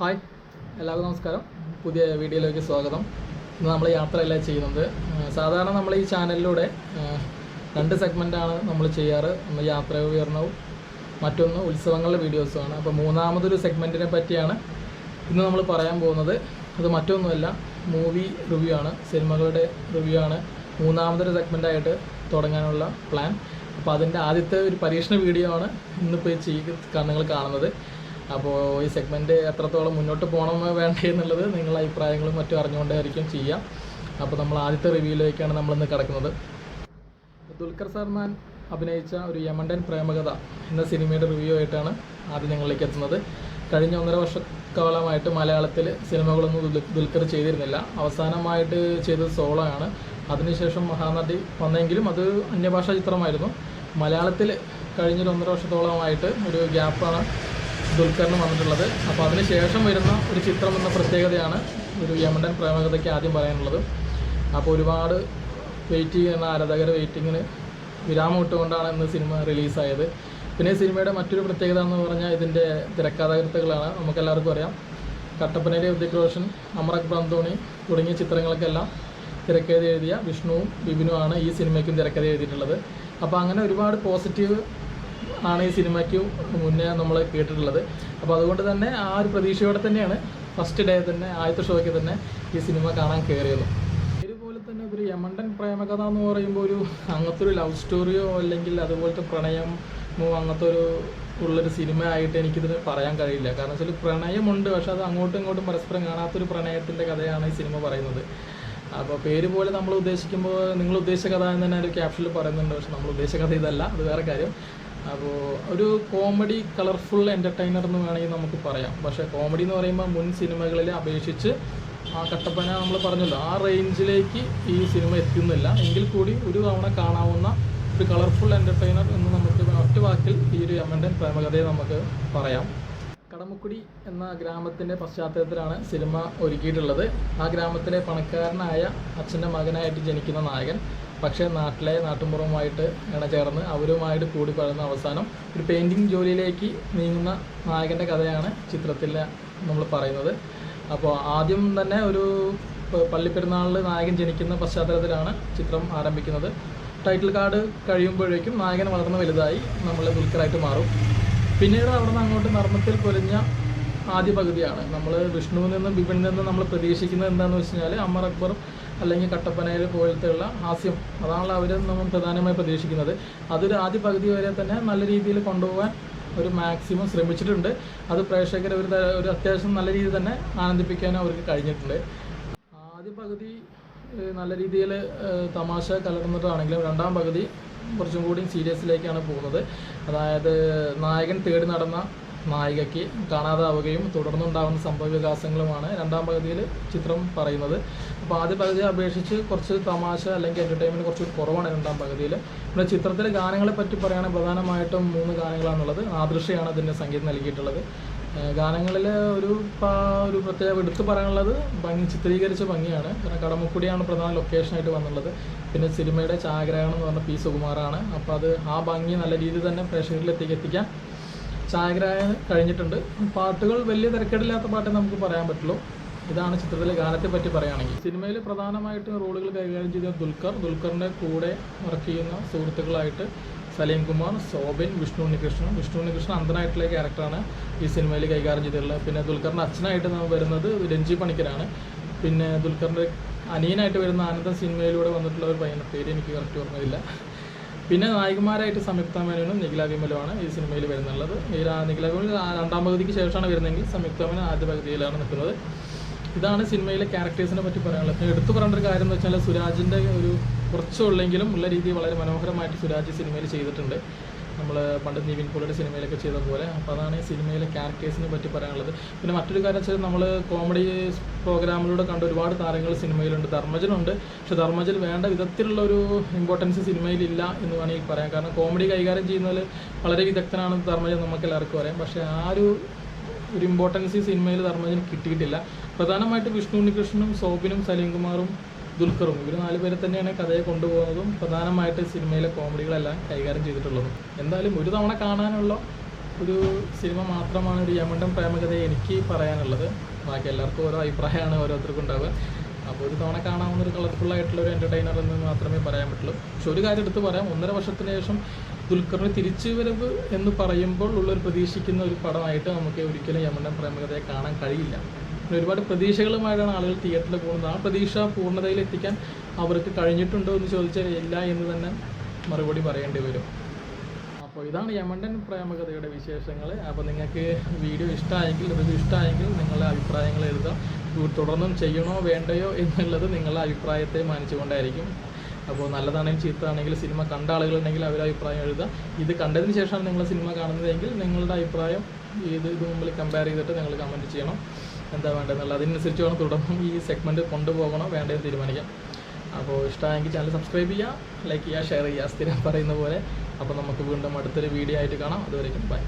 Hi എല്ലാവർക്കും നമസ്കാരം. പുതിയ വീഡിയോയിലേക്ക് സ്വാഗതം. ഇന്ന് നമ്മൾ യാത്രയല്ല ചെയ്യുന്നത്? സാധാരണ നമ്മൾ ഈ ചാനലിലൂടെ രണ്ട് സെഗ്മെന്റാണ് നമ്മൾ ചെയ്യാറ്. ഒന്ന് യാത്ര വിവരണവും മറ്റൊന്ന് ഉത്സവങ്ങളുടെ വീഡിയോസുമാണ് അപ്പോൾ മൂന്നാമതൊരു സെഗ്മെന്റിനെ പറ്റിയാണ് ഇന്ന് നമ്മൾ പറയാൻ പോകുന്നത്. അത് മറ്റൊന്നുമല്ല മൂവി റിവ്യൂ ആണ്. സിനിമകളുടെ റിവ്യൂ ആണ്. മൂന്നാമതൊരു സെഗ്മെന്റായിട്ട് തുടങ്ങാനുള്ള പ്ലാൻ അപ്പോൾ അതിന്റെ ആദ്യത്തെ ഒരു പരീക്ഷണ വീഡിയോ ആണ് ഇന്നിപ്പോൾ ചെയ്യുക നിങ്ങൾ കാണുന്നത്. അപ്പോൾ ഈ സെഗ്മെന്റ് എത്രത്തോളം മുന്നോട്ട് പോകണമോ വേണ്ടേ എന്നുള്ളത് നിങ്ങളുടെ അഭിപ്രായങ്ങളും മറ്റും അറിഞ്ഞുകൊണ്ടായിരിക്കും ചെയ്യാം. അപ്പോൾ നമ്മൾ ആദ്യത്തെ റിവ്യൂയിലേക്കാണ് നമ്മളിന്ന് കിടക്കുന്നത്. ദുൽഖർ സൽമാൻ അഭിനയിച്ച ഒരു യമണ്ടൻ പ്രേമകഥ എന്ന സിനിമയുടെ റിവ്യൂ ആയിട്ടാണ് ആദ്യം ഞങ്ങളിലേക്ക് എത്തുന്നത്. കഴിഞ്ഞ ഒന്നര വർഷക്കാലമായിട്ട് മലയാളത്തിൽ സിനിമകളൊന്നും ദുൽ- ദുൽഖർ ചെയ്തിരുന്നില്ല. അവസാനമായിട്ട് ചെയ്തത് സോളോ ആണ് അതിനുശേഷം മഹാനടി വന്നെങ്കിലും അത് അന്യഭാഷാ ചിത്രമായിരുന്നു. മലയാളത്തിൽ കഴിഞ്ഞൊരു ഒന്നര വർഷത്തോളമായിട്ട് ഒരു ഗ്യാപ്പാണ് ദുൽഖറിന് വന്നിട്ടുള്ളത്. അപ്പോൾ അതിനുശേഷം വരുന്ന ഒരു ചിത്രം എന്ന പ്രത്യേകതയാണ് ഒരു യമണ്ടൻ പ്രേമകഥയ്ക്ക് ആദ്യം പറയാനുള്ളത്. അപ്പോൾ ഒരുപാട് വെയിറ്റ് എന്ന ആരാധകർ വെയിറ്റിങ്ങിന് വിരാമം ഇട്ടുകൊണ്ടാണ് ഇന്ന് സിനിമ റിലീസായത് പിന്നെ സിനിമയുടെ മറ്റൊരു പ്രത്യേകത എന്ന് പറഞ്ഞാൽ ഇതിന്റെ തിരക്കഥാകൃത്തുകളാണ് നമുക്കെല്ലാവർക്കും അറിയാം. കട്ടപ്പനയിലെ ഉദിക് റോഷൻ അമർ അക്ബർ തുടങ്ങിയ ചിത്രങ്ങൾക്കെല്ലാം തിരക്കഥ എഴുതിയ വിഷ്ണുവും ബിബിനുമാണ് ഈ സിനിമയ്ക്കും തിരക്കഥ എഴുതിയിട്ടുള്ളത്. അപ്പോൾ അങ്ങനെ ഒരുപാട് പോസിറ്റീവ് ആണ് ഈ സിനിമയ്ക്ക് മുന്നേ നമ്മൾ കേട്ടിട്ടുള്ളത്. അപ്പോൾ അതുകൊണ്ട് തന്നെ ആ ഒരു പ്രതീക്ഷയോടെ തന്നെയാണ് ഫസ്റ്റ് ഡേ തന്നെ ആദ്യത്തെ ഷോയ്ക്ക് തന്നെ ഈ സിനിമ കാണാൻ കയറിയത് ഇതുപോലെ തന്നെ ഒരു യമണ്ടൻ പ്രേമകഥ എന്ന് പറയുമ്പോൾ ഒരു അങ്ങനത്തെ ഒരു ലവ് സ്റ്റോറിയോ അല്ലെങ്കിൽ അതുപോലത്തെ പ്രണയമോ അങ്ങനത്തെ ഒരു ഉള്ളൊരു സിനിമ ആയിട്ട് എനിക്കിതിന് പറയാൻ കഴിയില്ല. കാരണം വെച്ചാൽ പ്രണയമുണ്ട് പക്ഷെ അത് അങ്ങോട്ടും ഇങ്ങോട്ടും പരസ്പരം കാണാത്തൊരു പ്രണയത്തിന്റെ കഥയാണ് ഈ സിനിമ പറയുന്നത്. അപ്പോൾ പേര് പോലെ നമ്മൾ ഉദ്ദേശിക്കുമ്പോൾ നിങ്ങൾ ഉദ്ദേശിച്ച കഥ എന്ന് തന്നെ ഒരു ക്യാപ്ഷനിൽ പറയുന്നുണ്ട്. പക്ഷെ നമ്മൾ ഉദ്ദേശിച്ച കഥ ഇതല്ല അത് വേറെ കാര്യം. അപ്പോൾ ഒരു കോമഡി കളർഫുൾ എന്റർടൈനർ എന്ന് വേണമെങ്കിൽ നമുക്ക് പറയാം. പക്ഷേ കോമഡി എന്ന് പറയുമ്പോൾ മുൻ സിനിമകളിൽ അപേക്ഷിച്ച് ആ കട്ടപ്പന നമ്മൾ പറഞ്ഞല്ലോ ആ റേഞ്ചിലേക്ക് ഈ സിനിമ എത്തുന്നില്ല. എങ്കിൽ കൂടി ഒരു തവണ കാണാവുന്ന ഒരു കളർഫുൾ എന്റർടൈനർ എന്ന് നമുക്ക് ഒറ്റ വാക്കിൽ ഈ ഒരു അമ്മന്റെ പ്രേമകഥയെ നമുക്ക് പറയാം. കടമുക്കുടി എന്ന ഗ്രാമത്തിന്റെ പശ്ചാത്തലത്തിലാണ് സിനിമ ഒരുക്കിയിട്ടുള്ളത്. ആ ഗ്രാമത്തിലെ പണക്കാരനായ അച്ഛന്റെ മകനായിട്ട് ജനിക്കുന്ന നായകൻ. പക്ഷേ നാട്ടിലെ നാട്ടുമ്പുറവുമായിട്ട് ഇണചേർന്ന് അവരുമായിട്ട് കൂടി പഴകുന്ന അവസാനം ഒരു പെയിന്റിങ് ജോലിയിലേക്ക് നീങ്ങുന്ന നായകന്റെ കഥയാണ് ചിത്രത്തിൽ നമ്മൾ പറയുന്നത്. അപ്പോൾ ആദ്യം തന്നെ ഒരു പള്ളിപ്പെരുന്നാളിൽ നായകൻ ജനിക്കുന്ന പശ്ചാത്തലത്തിലാണ് ചിത്രം ആരംഭിക്കുന്നത്. ടൈറ്റിൽ കാർഡ് കഴിയുമ്പോഴേക്കും നായകൻ വളർന്ന് വലുതായി നമ്മൾ ദുൽഖറായിട്ട് മാറും. പിന്നീട് അവിടെ നിന്ന് അങ്ങോട്ട് നർമ്മത്തിൽ പൊലിഞ്ഞ ആദ്യ പകുതിയാണ്. നമ്മൾ വിഷ്ണുവിൽ നിന്നും ബിപിനിൽ നിന്നും നമ്മൾ പ്രതീക്ഷിക്കുന്നത് എന്താണെന്ന് വെച്ച് കഴിഞ്ഞാൽ അമർ അക്ബർ അല്ലെങ്കിൽ കട്ടപ്പനയിൽ പോലത്തെയുള്ള ഹാസ്യം. അതാണല്ലോ അവർ നമ്മൾ പ്രധാനമായി പ്രതീക്ഷിക്കുന്നത്. അതൊരു ആദ്യ പകുതി വരെ തന്നെ നല്ല രീതിയിൽ കൊണ്ടുപോകാൻ ഒരു മാക്സിമം ശ്രമിച്ചിട്ടുണ്ട്. അത് പ്രേക്ഷകരെ ഒരു ഒരു അത്യാവശ്യം നല്ല രീതിയിൽ തന്നെ ആനന്ദിപ്പിക്കാനും അവർക്ക് കഴിഞ്ഞിട്ടുണ്ട്. ആദ്യ പകുതി നല്ല രീതിയിൽ തമാശ കലർന്നിട്ടാണെങ്കിലും രണ്ടാം പകുതി കുറച്ചും കൂടി സീരിയസിലേക്കാണ് പോകുന്നത്. അതായത് നായകൻ തേടി നടന്ന നായികയ്ക്ക് കാണാതാവുകയും തുടർന്നുണ്ടാകുന്ന സംഭവ വികാസങ്ങളുമാണ് രണ്ടാം പകുതിയിൽ ചിത്രം പറയുന്നത്. അപ്പോൾ ആദ്യ പകുതിയെ അപേക്ഷിച്ച് കുറച്ച് തമാശ അല്ലെങ്കിൽ എന്റർടൈൻമെന്റ് കുറച്ച് കുറവാണ് രണ്ടാം പകുതിയിൽ പിന്നെ ചിത്രത്തിലെ ഗാനങ്ങളെ പറ്റി പറയുകയാണെങ്കിൽ പ്രധാനമായിട്ടും മൂന്ന് ഗാനങ്ങളാണുള്ളത്. ആദൃശയാണ് അതിന്റെ സംഗീതം നൽകിയിട്ടുള്ളത്. ഗാനങ്ങളിൽ ഒരു ഒരു പ്രത്യേക എടുത്തു പറയാനുള്ളത് ഭംഗി ചിത്രീകരിച്ച ഭംഗിയാണ്. കാരണം കടമുക്കുടിയാണ് പ്രധാന ലൊക്കേഷനായിട്ട് വന്നുള്ളത് പിന്നെ സിനിമയുടെ ചായഗ്രഹണം എന്ന് പറഞ്ഞ പി സുകുമാറാണ്. അപ്പോൾ അത് ആ ഭംഗി നല്ല രീതിയിൽ തന്നെ പ്രേക്ഷകരിലെത്തിക്ക് എത്തിക്കാൻ ഛായാഗ്രഹം കഴിഞ്ഞിട്ടുണ്ട്. പാട്ടുകൾ വലിയ തിരക്കേടില്ലാത്ത പാട്ടേ നമുക്ക് പറയാൻ പറ്റുള്ളൂ. ഇതാണ് ചിത്രത്തിലെ ഗാനത്തെ പറ്റി പറയുകയാണെങ്കിൽ. സിനിമയിൽ പ്രധാനമായിട്ടും റോളുകൾ കൈകാര്യം ചെയ്ത ദുൽഖർ ദുൽഖറിന്റെ കൂടെ വർക്ക് ചെയ്യുന്ന സുഹൃത്തുക്കളായിട്ട് സലീം കുമാർ സോബിൻ വിഷ്ണു ഉണ്ണികൃഷ്ണൻ വിഷ്ണു ഉണ്ണികൃഷ്ണൻ അന്ധനായിട്ടുള്ള ക്യാരക്ടറാണ് ഈ സിനിമയിൽ കൈകാര്യം ചെയ്തിട്ടുള്ളത്. പിന്നെ ദുൽഖറിന്റെ അച്ഛനായിട്ട് വരുന്നത് രഞ്ജി പണിക്കരാണ്. പിന്നെ ദുൽഖറിന്റെ അനിയനായിട്ട് വരുന്ന ആനന്ദ സിനിമയിലൂടെ വന്നിട്ടുള്ള ഒരു പയ്യന്റെ പേര് എനിക്ക് കറക്റ്റ് ഓർമ്മയില്ല. പിന്നെ നായികമാരായിട്ട് സംയുക്ത മേനോനും നിഖില വിമലുമാണ് ഈ സിനിമയിൽ വരുന്നുള്ളത്. ഈ നിഖില വിമൽ രണ്ടാം പകുതിക്ക് ശേഷമാണ് വരുന്നതെങ്കിൽ സംയുക്ത മേനോൻ ആദ്യ പകുതിയിലാണ് നിൽക്കുന്നത്. ഇതാണ് സിനിമയിലെ ക്യാരക്ടേഴ്സിനെ പറ്റി പറയാനുള്ളത്. എടുത്തു പറയേണ്ട ഒരു കാര്യം എന്ന് വെച്ചാൽ സുരാജിന്റെ ഒരു കുറച്ചുള്ളെങ്കിലും ഉള്ള രീതി വളരെ മനോഹരമായിട്ട് സുരാജ് സിനിമയിൽ ചെയ്തിട്ടുണ്ട്. നമ്മൾ പണ്ട് നിവിൻ പോളിയുടെ സിനിമയിലൊക്കെ ചെയ്ത പോലെ. അപ്പോൾ അതാണ് ഈ സിനിമയിലെ ക്യാരക്ടേഴ്സിനെ പറ്റി പറയാനുള്ളത്. പിന്നെ മറ്റൊരു കാര്യം വെച്ചാൽ നമ്മൾ കോമഡി പ്രോഗ്രാമിലൂടെ കണ്ട ഒരുപാട് താരങ്ങൾ സിനിമയിലുണ്ട്. ധർമ്മജനുണ്ട് പക്ഷെ ധർമ്മജൻ വേണ്ട വിധത്തിലുള്ള ഒരു ഇമ്പോർട്ടൻസ് സിനിമയിലില്ല എന്ന് വേണമെങ്കിൽ പറയാം. കാരണം കോമഡി കൈകാര്യം ചെയ്യുന്നതിൽ വളരെ വിദഗ്ധനാണ് ധർമ്മജൻ നമുക്ക് എല്ലാവർക്കും അറിയാം. പക്ഷേ ആ ഒരു ഒരു ഇമ്പോർട്ടൻസ് ഈ സിനിമയിൽ ധർമ്മജന് കിട്ടിയിട്ടില്ല. പ്രധാനമായിട്ട് വിഷ്ണു ഉണ്ണികൃഷ്ണനും സോബിനും സലീംകുമാറും ദുൽഖറും. ഇവർ നാല് പേരെ തന്നെയാണ് കഥയെ കൊണ്ടുപോകുന്നതും പ്രധാനമായിട്ട് സിനിമയിലെ കോമഡികളെല്ലാം കൈകാര്യം ചെയ്തിട്ടുള്ളതും. എന്തായാലും ഒരു തവണ കാണാനുള്ള ഒരു സിനിമ മാത്രമാണ് ഒരു യമണ്ടൻ പ്രേമകഥ എനിക്ക് പറയാനുള്ളത്. ബാക്കി എല്ലാവർക്കും ഓരോ അഭിപ്രായമാണ് ഓരോരുത്തർക്കും ഉണ്ടാവുക. അപ്പോൾ ഒരു തവണ കാണാവുന്ന ഒരു കളർഫുൾ ആയിട്ടുള്ള ഒരു എന്റർടൈനർ എന്ന് മാത്രമേ പറയാൻ പറ്റുള്ളൂ. പക്ഷെ ഒരു കാര്യം എടുത്ത് പറയാം. ഒന്നര വർഷത്തിന് ശേഷം ദുൽഖറിന് തിരിച്ചു വരവ് എന്ന് പറയുമ്പോൾ ഉള്ളൊരു പ്രതീക്ഷിക്കുന്ന ഒരു പടമായിട്ട് നമുക്ക് ഒരിക്കലും യമണ്ടൻ പ്രേമകഥയെ കാണാൻ കഴിയില്ല. പിന്നെ ഒരുപാട് പ്രതീക്ഷകളുമായിട്ടാണ് ആളുകൾ തിയേറ്ററിൽ പോകുന്നത്. ആ പ്രതീക്ഷ പൂർണതയിൽ എത്തിക്കാൻ അവർക്ക് കഴിഞ്ഞിട്ടുണ്ടോ എന്ന് ചോദിച്ചാൽ ഇല്ല എന്ന് തന്നെ മറുപടി പറയേണ്ടി വരും. അപ്പോൾ ഇതാണ് യമണ്ടൻ പ്രേമകഥയുടെ വിശേഷങ്ങൾ. അപ്പോൾ നിങ്ങൾക്ക് വീഡിയോ ഇഷ്ടമായെങ്കിൽ റിവ്യൂ ഇഷ്ടമായെങ്കിൽ നിങ്ങളുടെ അഭിപ്രായങ്ങൾ എഴുതാം. തുടർന്നും ചെയ്യണോ വേണ്ടയോ എന്നുള്ളത് നിങ്ങളുടെ അഭിപ്രായത്തെ മാനിച്ചുകൊണ്ടായിരിക്കും. അപ്പോൾ നല്ലതാണെങ്കിൽ ചീത്തതാണെങ്കിൽ സിനിമ കണ്ട ആളുകളുണ്ടെങ്കിൽ അവരുടെ അഭിപ്രായം എഴുതുക. ഇത് കണ്ടതിന് ശേഷമാണ് നിങ്ങൾ സിനിമ കാണുന്നതെങ്കിൽ നിങ്ങളുടെ അഭിപ്രായം ഇത് ഇത് മുമ്പിൽ കമ്പയർ ചെയ്തിട്ട് നിങ്ങൾ കമന്റ് ചെയ്യണം. എന്താ വേണ്ടതെന്നുള്ളത് അതിനനുസരിച്ച് വേണം തുടർന്നും ഈ സെഗ്മെന്റ് കൊണ്ടുപോകണോ വേണ്ടതെന്ന് തീരുമാനിക്കാം. അപ്പോൾ ഇഷ്ടമായെങ്കിൽ ചാനൽ സബ്സ്ക്രൈബ് ചെയ്യുക ലൈക്ക് ചെയ്യുക ഷെയർ ചെയ്യുക സ്ഥിരം പറയുന്ന പോലെ. അപ്പോൾ നമുക്ക് വീണ്ടും അടുത്തൊരു വീഡിയോ ആയിട്ട് കാണാം. അതുവരെയും ബൈ